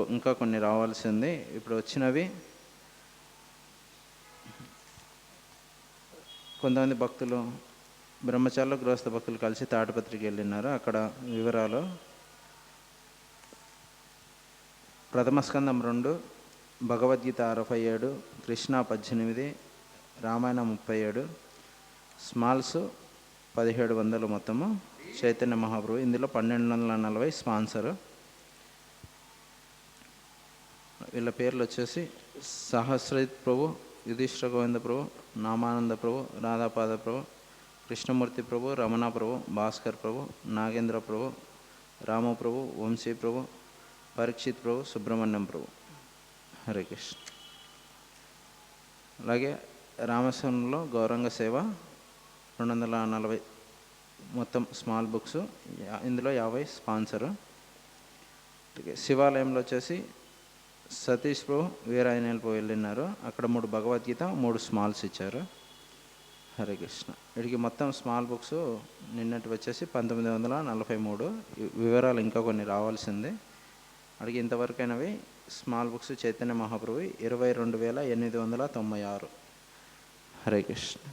ఇంకా కొన్ని రావాల్సింది. ఇప్పుడు వచ్చినవి. కొంతమంది భక్తులు బ్రహ్మచారులు గృహస్థ భక్తులు కలిసి తాటపత్రికి వెళ్ళినారు. అక్కడ వివరాలు. ప్రథమ స్కందం రెండు భగవద్గీత అరవై ఏడు కృష్ణ పద్దెనిమిది రామాయణ ముప్పై ఏడు స్మాల్స్ పదిహేడు వందలు మొత్తము చైతన్య మహాప్రభు. ఇందులో పన్నెండు వందల నలభై స్పాన్సరు. వీళ్ళ పేర్లు వచ్చేసి సహస్రజిత్ ప్రభు యుధిష్ఠ గోవింద ప్రభు నామానంద ప్రభు రాధాపాద ప్రభు కృష్ణమూర్తి ప్రభు రమణ ప్రభు భాస్కర్ ప్రభు నాగేంద్ర ప్రభు రామ ప్రభు వంశీ ప్రభు పరీక్షిత్ ప్రభు సుబ్రహ్మణ్యం ప్రభు. హరే కృష్ణ. అలాగే రామస్వరంలో గౌరంగ సేవ రెండు వందల నలభై మొత్తం స్మాల్ బుక్స్ ఇందులో యాభై స్పాన్సరు. శివాలయంలో వచ్చేసి సతీష్ ప్రభు వీరాయనల్ ప్రభు వెళ్ళినారు. అక్కడ మూడు భగవద్గీత మూడు స్మాల్స్ ఇచ్చారు. హరే కృష్ణ. వీడికి మొత్తం స్మాల్ బుక్స్ నిన్నటి వచ్చేసి పంతొమ్మిది వందల నలభై మూడు. వివరాలు ఇంకా కొన్ని రావాల్సిందే. అడిగి ఇంతవరకైనవి స్మాల్ బుక్స్ చైతన్య మహాప్రభు ఇరవై రెండు వేల ఎనిమిది వందల తొంభై ఆరు. హరే కృష్ణ.